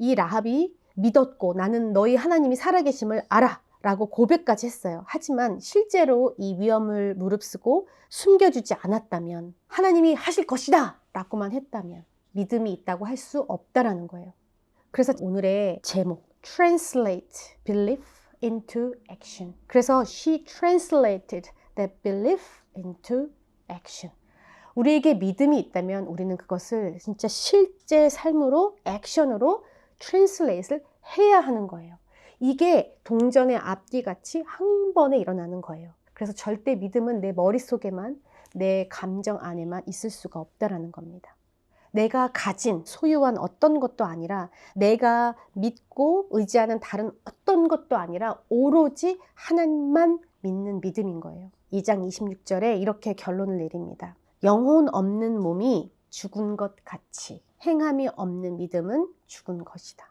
이 라합이 믿었고 나는 너희 하나님이 살아계심을 알아. 라고 고백까지 했어요. 하지만 실제로 이 위험을 무릅쓰고 숨겨주지 않았다면 하나님이 하실 것이다 라고만 했다면 믿음이 있다고 할 수 없다라는 거예요. 그래서 오늘의 제목 Translate Belief into Action. 그래서 she translated that belief into action. 우리에게 믿음이 있다면 우리는 그것을 진짜 실제 삶으로 액션으로 트랜슬레이트를 해야 하는 거예요. 이게 동전의 앞뒤 같이 한 번에 일어나는 거예요. 그래서 절대 믿음은 내 머릿속에만 내 감정 안에만 있을 수가 없다라는 겁니다. 내가 가진 소유한 어떤 것도 아니라 내가 믿고 의지하는 다른 어떤 것도 아니라 오로지 하나님만 믿는 믿음인 거예요. 2장 26절에 이렇게 결론을 내립니다. 영혼 없는 몸이 죽은 것 같이 행함이 없는 믿음은 죽은 것이다.